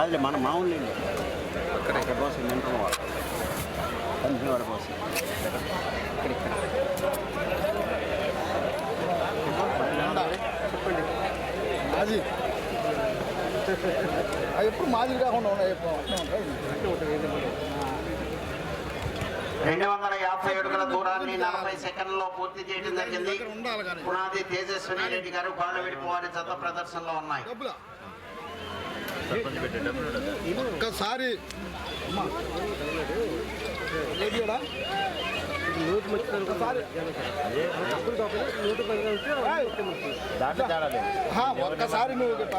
కాదులే మన మామూలు అక్కడ ఇక్కడ కోసం నింటున్న వాళ్ళు. కంపెనీ వాడి కోసం ఇక్కడ ఇక్కడ చెప్పండి. మాజీ. అవి ఎప్పుడు మాజీ కాకుండా ఉన్నాయి రెండు వందల యాభై అడుగుల దూరాన్ని నలభై సెకండ్లలో పూర్తి చేయడం జరిగింది. ఇక్కడ ఉండాలి కానీ. పునాది తేజస్విని రెడ్డి గారు గోడవిడిపు వారి జత ప్రదర్శనలో ఉన్నాయి. ఒక్కసారి? ఒక్కసారి నువ్వు గిట్ట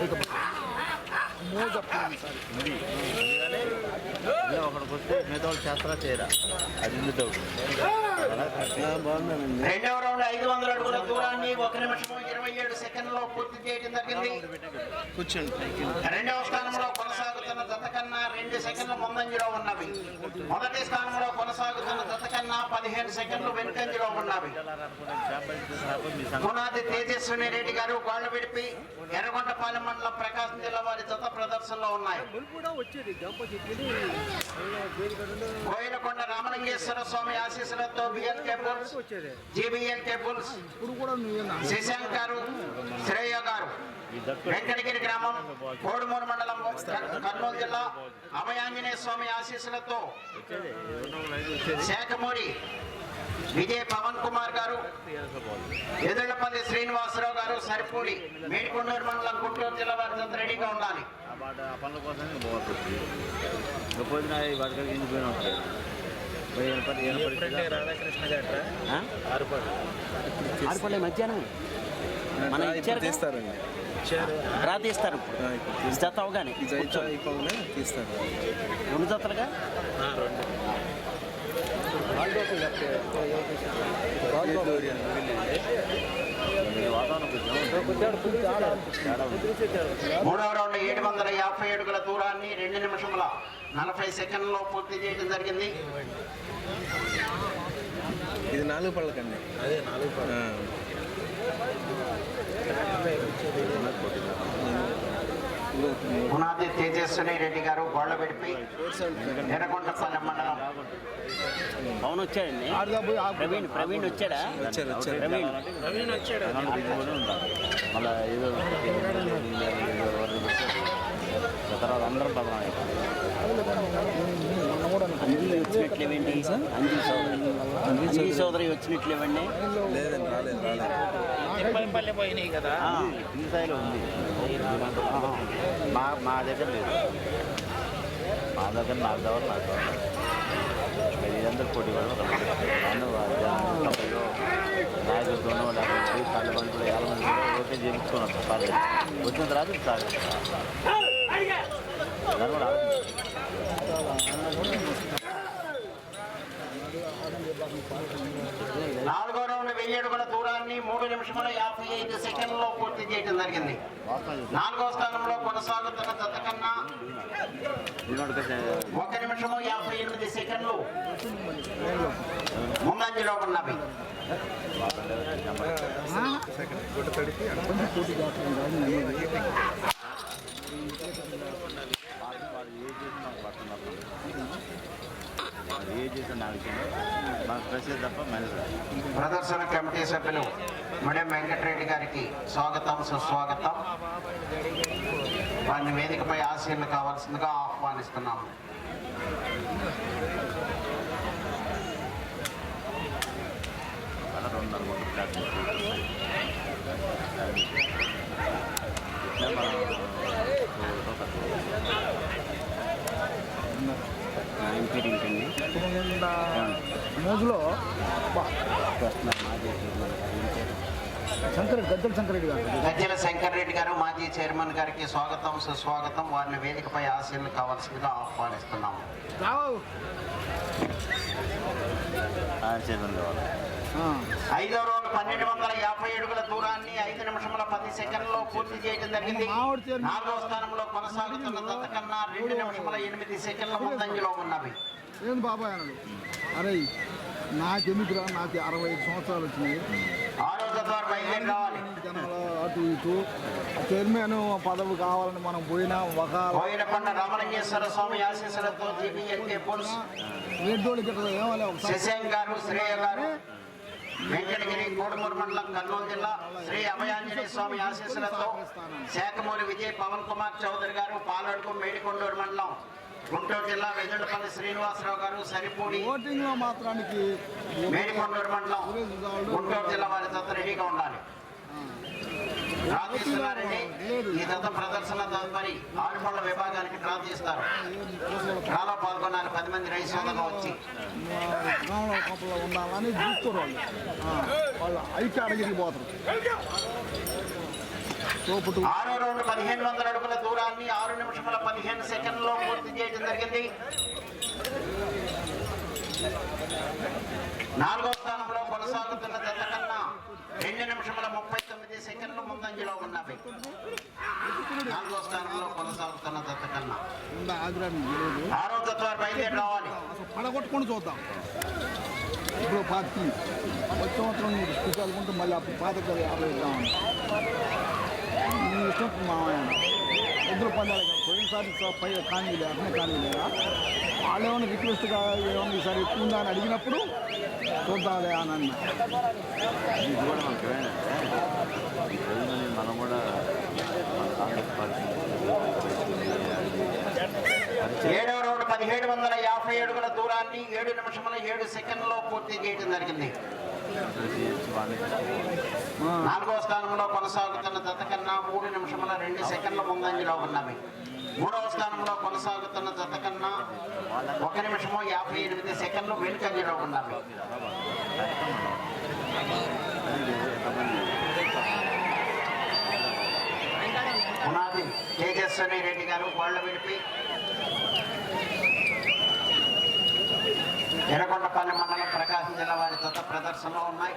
ఇంకో దాటి కట్టు. మోజు ఒకడికి వస్తే మిగతా వాళ్ళు చేస్తారా చేయరా అది ఉంది రెండవ రౌండ్ ఐదు వందల అడుగుల దూరాన్ని ఒక నిమిషం ఇరవై ఏడు సెకండ్లలో పూర్తి చేయడం జరిగింది. రెండవ స్థానంలో కొనసాగుతున్న జత కన్నా రెండు సెకండ్ల ముందంజలో ఉన్నవి. మొదటి స్థానంలో కొనసాగుతున్న జత కన్నా పదిహేను సెకండ్లు వెనుకంజలో ఉన్నవి. పునాది తేజస్విని రెడ్డి గారు గోళ్ళ విడిపి ఎర్రగొండపాలెం మండలం ప్రకాశం జిల్లా వారి జత ప్రదర్శనలో ఉన్నాయి. కోయిలకొండ రామలింగేశ్వర స్వామి ఆశీస్సులతో BL cables GBL cables Shashank garu Shreya garu Venkatagiri గ్రామం కోడుమూరు మండలం కర్నూలు జిల్లా అభయాంజనేయ స్వామి ఆశీస్సులతో శాఖమూరి విజయ్ పవన్ కుమార్ గారు ఎదుళ్ళపల్లి శ్రీనివాసరావు గారు సరిపూడి మేడికొండూరు మండలం గుంటూరు జిల్లా వారి రెడీగా ఉండాలి. పాట ఆ పనుల కోసమే బాగుంటుంది ఇకపోతే వాటికి ఎండిపోయిన ఉంటాయి ఏం పని ఏం పరిస్థితి రాధాకృష్ణ ఆరుపల్లె మధ్యాహ్నం మనం ఇచ్చారు? తీస్తారండి. డ్రా తీస్తారు. జత అవగానే తీస్తారు. రెండు జతలుగా? ఈ మూడవ రౌండ్ ఏడు వందల యాభై అడుగుల దూరాన్ని రెండు నిమిషముల నలభై సెకండ్లలో పూర్తి చేయడం జరిగింది. ఇది నాలుగు పళ్ళకండి. అదే నాలుగు పళ్ళ. పునాది తేజస్విని రెడ్డి గారు గోళ్ళ విడిపి. ఎర్రగొండపల్లి పవన్ వచ్చాడండి. ప్రవీణ్ ప్రవీణ్ వచ్చాడా. ప్రవీణ్ ప్రవీణ్ వచ్చాడు. మళ్ళీ ఏదో తర్వాత అందరం సోదరి. అంజీ సోదరి. వచ్చినట్లేవండి? లేదండి రాలేదు రాలేదు. ఆ, ఈ స్థాయిలో ఉంది. మా మా దగ్గర లేదు. మా దగ్గర నాకు కావాలి నాకు కావాలి మరి ఇదందరూ పోటీ కూడా నాయకులతోనో లేకపోతే కళ్ళ కూడా ఏళ్ళ మంది ఓకే చేయించుకున్నారు పర్లేదు వచ్చిన తర్వాత సార్ దాన్ని కూడా ఆలోచించాలి. నాలుగో రౌండ్ వెయ్యి అడుగుల దూరాన్ని మూడు నిమిషముల యాభై ఐదు సెకండ్లలో పూర్తి చేయడం జరిగింది. నాలుగో స్థానంలో కొనసాగుతున్న జత కన్నా ఒక నిమిషము యాభై ఎనిమిది సెకండ్లు ముందంజలో ఉన్నవి. ప్రదర్శన కమిటీ సభ్యులు మడెం వెంకటరెడ్డి గారికి స్వాగతం సుస్వాగతం. వారిని వేదికపై ఆశీర్లు కావాల్సిందిగా ఆహ్వానిస్తున్నాము. మోజులో వస్తున్నారు గద్దెల శంకరెడ్డి గారు. గజ్జల శంకర్ రెడ్డి గారు మాజీ చైర్మన్ గారికి స్వాగతం సుస్వాగతం. వారిని వేదికపై ఆశీర్లు కావాల్సిందిగా ఆహ్వానిస్తున్నాము. ఐదో రౌండ్ పన్నెండు వందల యాభై అడుగుల దూరాన్ని ఐదు నిమిషముల పది సెకండ్లో పూర్తి చేయడం జరిగింది. నాలుగో స్థానంలో కొనసాగుతున్న దత్తకన్నా రెండు నిమిషముల ఎనిమిది సెకండ్ల ముందంజలో ఉన్నవి. బాబాయ్ అరే నాకెందుకురా? నాకు అరవై ఐదు సంవత్సరాలు వచ్చినాయి. జనాలు అటు ఇటు. చైర్మన్ పదవి కావాలని మనం పోయినా ఒక రెడ్డోళ్ళు గిట్ట ఏమలే వెంకటగిరి కోడుమూరు మండలం కర్నూలు జిల్లా శ్రీ అభయాంజనేయ స్వామి ఆశీస్సులతో శాఖమూరి విజయ్ పవన్ కుమార్ చౌదరి గారు పాలడుకు మేడికొండూరు మండలం గుంటూరు జిల్లా వెజుండపల్లి శ్రీనివాసరావు గారు సరిపూడి ఓటింగ్లో మాత్రానికి మేడికొండూరు మండలం గుంటూరు జిల్లా వారి జత రెడీగా ఉండాలి. డ్రా తీస్తున్నారండి ఈ జత ప్రదర్శన తదుపరి ఆరుపళ్ళ విభాగానికి డ్రా తీస్తారు డ్రాలో పాల్గొన్నారు పది మంది రైతు సోదరులు వచ్చి. ఉండాలని చూస్తారు వాళ్ళు. వాళ్ళు అయితే అడిగిరి పోతారు. తోపుటు ఆరో రౌండ్ పదిహేను వందల అడుగుల దూరాన్ని ఆరు నిమిషముల పదిహేను సెకండ్లో పూర్తి చేయడం జరిగింది. నాలుగో స్థానంలో కొనసాగుతున్న జత కన్నా రెండు నిమిషముల ముప్పై తొమ్మిది సెకండ్లు ముందంజలో ఉన్నవి. నాలుగో స్థానంలో కొనసాగుతున్న జత కన్నా ఆరో జత వారు బయలుదేరి రావాలి. పడగొట్టుకొని చూద్దాం. ఇప్పుడు పాతి వచ్చే సంవత్సరం మళ్ళీ అప్పుడు పాత యాభై ఇద్దామని ఇష్టం మామయ్య ఇద్దరు పందాలు కదా పోయినసారి పై కానీ లేదు కానీ లేదా వాళ్ళు ఏమైనా రిక్వెస్ట్గా ఏమైనా ఈసారి ఎక్కువ ఉందా అని అడిగినప్పుడు చూద్దాలే అని అన్న ఇది కూడా మనకి ఏమైందంటే ఈ రోజు మనం- కూడా మన కాంగ్రెస్ పార్టీ ఏడవ రౌండ్ పదిహేడు వందల యాభై అడుగుల దూరాన్ని ఏడు నిమిషముల ఏడు సెకండ్లో పూర్తి చేయడం జరిగింది. నాలుగో స్థానంలో కొనసాగుతున్న జత కన్నా మూడు నిమిషముల రెండు సెకండ్ల ముందంజలో ఉన్నవి. మూడవ స్థానంలో కొనసాగుతున్న జత కన్నా ఒక నిమిషము యాభై ఎనిమిది సెకండ్లు వెనుకంజలో ఉన్నవి. పునాది తేజస్వని రెడ్డి గారు వాళ్ళు విడిపి. ఎర్రగొండపల్లి మండలం ప్రకాశం జిల్లా వారి జత ప్రదర్శనలో ఉన్నాయి.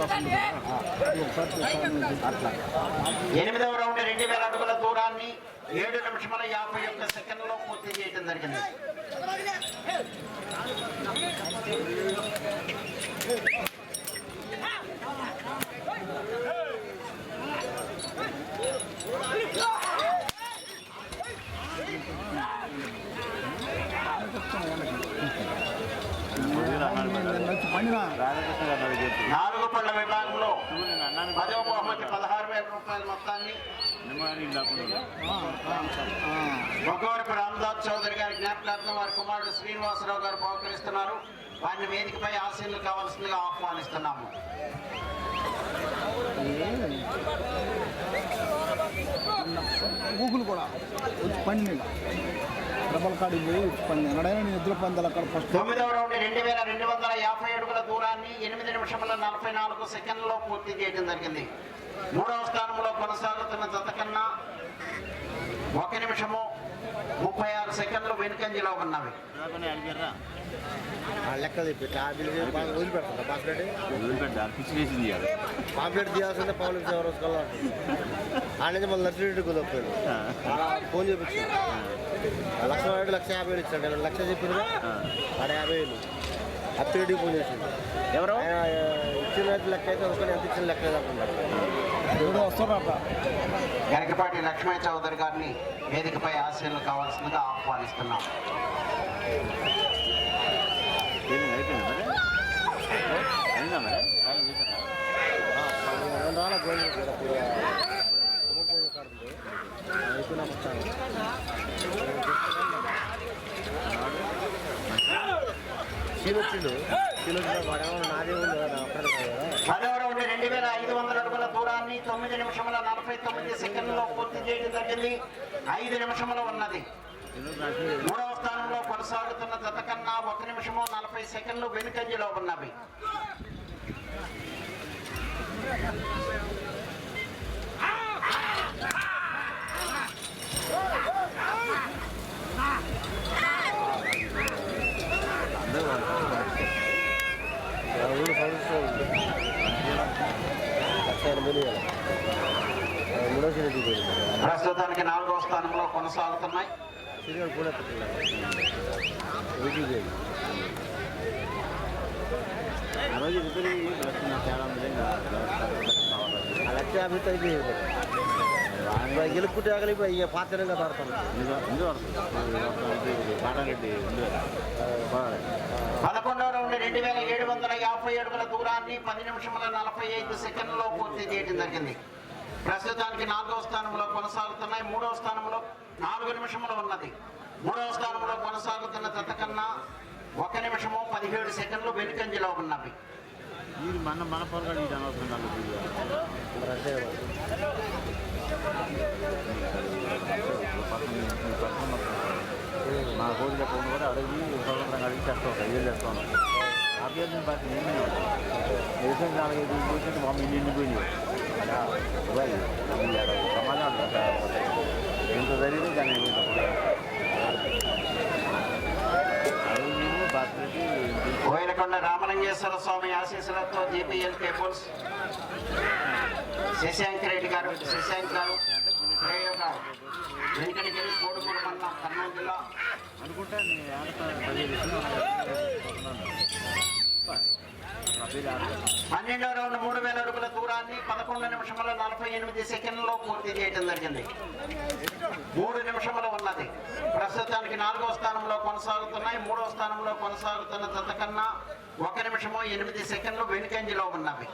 వస్తుంది ఎనిమిదవ రౌండ్ రెండు వేల అడుగుల దూరాన్ని ఏడు నిమిషముల యాభై ఒక్క సెకండ్లో పూర్తి చేయడం జరిగింది నేను వచ్చి పండినా రాధాకృష్ణ గారు నాకు చెప్పు నాలుగు పళ్ళ విభాగంలో నువ్వు నేను అన్నాను పదో బహుమతి పదహారు వేల రూపాయల మొత్తాన్ని నిమ్మని లేకుండా ఆ, ఆ, ఆ. బొగ్గవరపు రామదాస్ చౌదరి గారి జ్ఞాపకార్థం వారి కుమారుడు బహుకరిస్తున్నారు వారిని వేదికపై ఆశీర్లు కావాల్సిందిగా ఆహ్వానిస్తున్నాము. గూగుల్ కూడా. వచ్చి పండి డబల్ కాడికి పోయి పండి ఎక్కడైనా నేను ఎద్దుల పందాలు అక్కడ ఫస్ట్ తొమ్మిదవ రౌండ్ రెండు వేల రెండు వందల యాభై అడుగుల దూరాన్ని ఎనిమిది నిమిషముల నలభై నాలుగు సెకండ్లలో పూర్తి చేయడం జరిగింది. మూడవ స్థానంలో కొనసాగుతున్న జత కన్నా ఒక నిమిషము ముప్పై ఆరు సెకండ్లు వెనుకంజలో ఉన్నవి. రాకుండా అడిగారా లెక్క చెప్పి ట్యాబ్లెట్ వదిలిపెడతారు పాంప్లెట్ వదిలిపెట్టారు పిచ్చి వేసింది ఇవాళ. పాంప్లెట్ తీయాల్సిందే పవన్ ఎవరు నుంచి మళ్ళీ నర్సిరెడ్డి కుదరపోయాడు ఫోన్ చేపించాడు లక్ష వాడు లక్ష యాభై వేలు ఇచ్చాడు లక్ష చెప్పింది ఆడ యాభై వేలు అప్పిరెడ్డి ఫోన్ చేసిండు. ఎవరు? ఇచ్చిన లెక్క అయితే అనుకుని ఎంత ఇచ్చిన లెక్క అనుకున్నాడు ఎవడో వస్తారట గరికపాటి లక్ష్మీ చౌదరి గారిని వేదికపై ఆశీర్లు కావాల్సిందిగా ఆహ్వానిస్తున్నాం. సీన్ వచ్చిండు. సీన్ వచ్చిన వాడేమో నాదే ఉంది. తొమ్మిది నిమిషముల నలభై తొమ్మిది సెకండ్లో పూర్తి చేయడం జరిగింది. ఐదు నిమిషములు ఉన్నది. మూడవ స్థానంలో కొనసాగుతున్న జతకన్నా ఒక నిమిషము నలభై సెకండ్లు వెనుకంజలో ఉన్నవి. అందరూ ప్రస్తుతానికి నాలుగో స్థానంలో కొనసాగుతున్నాయి. లక్ష యాభై తగ్గి గెలుపుకుంటే ఆగలి ఇక పాత్రగా పడతాను ఇందు రెండు వేల ఏడు వందల యాభై అడుగుల దూరాన్ని పది నిమిషముల నలభై ఐదు సెకండ్లలో పూర్తి చేయడం జరిగింది. ప్రస్తుతానికి నాలుగవ స్థానంలో కొనసాగుతున్నాయి. మూడవ స్థానంలో నాలుగు నిమిషములు ఉన్నది. మూడవ స్థానంలో కొనసాగుతున్న జత కన్నా ఒక నిమిషము పదిహేడు సెకండ్లు వెనుకంజలో ఉన్నవి. మీరు మన మన పొరగడి మా కోడి కూడా అడిగి స్వతంత్రంగా అడిగి చేస్తాం ఏం చేస్తాం అభ్యర్థిని పార్టీ నిండి దేశం నాలుగైదు చూసి మమ్మీ నిండిపోయింది అలా ఇవ్వాలి సమాజం ఎంత జరిగింది దాన్ని అడిగి కోయిలకొండ రామలింగేశ్వర స్వామి ఆశీస్సులతో జీపీఎల్ కేబుల్స్ శశాంక్ రెడ్డి గారు శశాంక్ గారు వెంకటగిరి కోడుమూరు మండలం కర్నూలు జిల్లా అనుకుంటా పన్నెండో రౌండ్ మూడు వేల అడుగుల దూరాన్ని పదకొండు నిమిషముల నలభై ఎనిమిది సెకండ్లలో పూర్తి చేయడం జరిగింది. మూడు నిమిషములు ఉన్నది. ప్రస్తుతానికి నాలుగో స్థానంలో కొనసాగుతున్నాయి. మూడో స్థానంలో కొనసాగుతున్న జత కన్నా ఒక నిమిషము ఎనిమిది సెకండ్లు వెనుకంజిలో ఉన్నవి.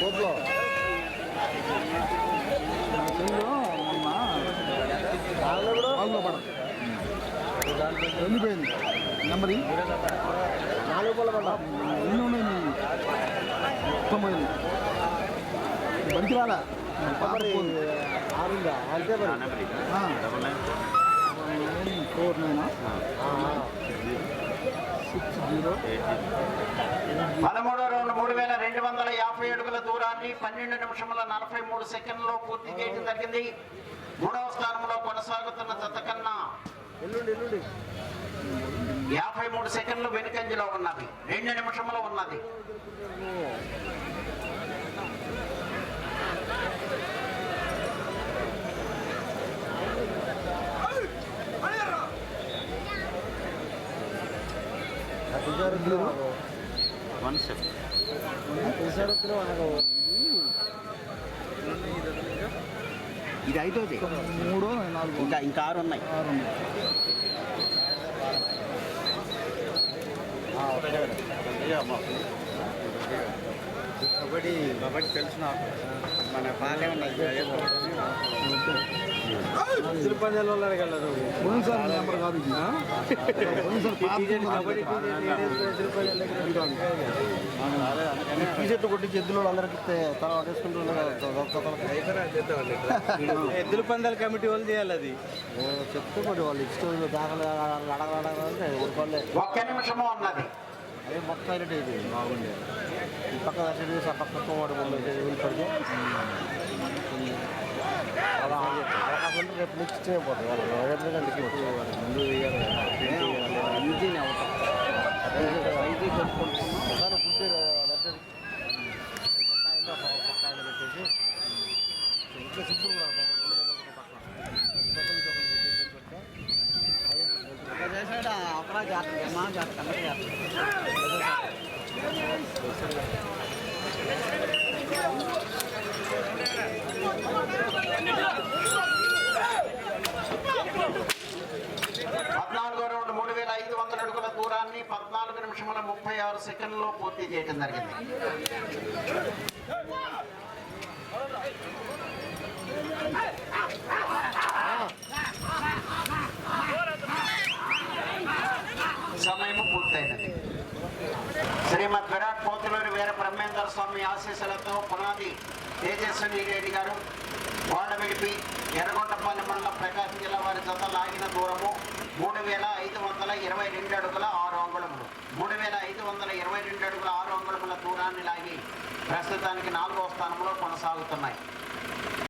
Good luck. నా చెల్లు మొన్న కాల్లో పడ వెళ్ళిపోయింది నెంబర్ నాలుగు పళ్ళ పడ్డా ఎన్ని ఉన్నాయి నీ తొమ్మిది బంతి ఆరుందా? అంతే మరి. Nine four nine. Six zero. పదమూడో మూడు వేల రెండు వందల యాభై అడుగుల దూరాన్ని పన్నెండు నిమిషముల నలభై మూడు సెకండ్లలో పూర్తి చేయడం జరిగింది. మూడవ స్థానంలో కొనసాగుతున్న జత కన్నా యాభై మూడు సెకండ్లు వెనుకంజలో ఉన్నది. రెండు నిమిషములు ఉన్నది. వన్ సెకండ్ ఇది ఐదోది మూడు నాలుగు. ఇంకా ఇంకా ఆరు ఉన్నాయి. ఆరు ఉన్నాయి. కబడ్డీ కబడ్డీ తెలుసు నాకు మన తిరుపతిలో ఉన్నారు కదా పోయినసారి నెంబర్ కాదు టీషర్ట్ కొట్టి ఎద్దులు అందరికి తల పట్టేసుకుంటున్నారు ఎద్దుల పందాల కమిటీ వాళ్ళు చేయాలి అది చెప్తే మరి వాళ్ళు ఇష్టం దాఖలు అడగలంటే ఊరుకోలే ఒక్క నిమిషము ఉన్నది అదే మొత్తం హైలైట్ అయింది బాగుండే ఈ పక్క దర్శనం ఆ పక్క వాడు అలా అవకాశం రేపు నెక్స్ట్ వాళ్ళు రేపు గంటకి ముందు ఈజీనే అవుతాం ఈజీ కట్టుకుంటున్నాం ఒకసారి ఫుడ్ నర్సరీ పక్క ఆయన పక్క ఆయన పెట్టేసి ఇంకా సింపుల్ కూడా అక్కడ జాతర మా జాతర పద్నాలుగో రౌండ్ మూడు వేల ఐదు వందల అడుగుల దూరాన్ని పద్నాలుగు నిమిషముల ముప్పై ఆరు సెకండ్లో పూర్తి చేయడం జరిగింది. సమయం ఆశీస్సులతో పునాది తేజస్విని రెడ్డి గారు వాడమిడిపి ఎర్రగొండపల్లి మండలం ప్రకాశం జిల్లా వారి జత లాగిన దూరము మూడు వేల ఐదు వందల ఇరవై రెండు అడుగుల ఆరు అంగుళములు. మూడు వేల ఐదు వందల ఇరవై రెండు అడుగుల ఆరు అంగుళముల దూరాన్ని లాగి ప్రస్తుతానికి నాలుగవ స్థానంలో కొనసాగుతున్నాయి.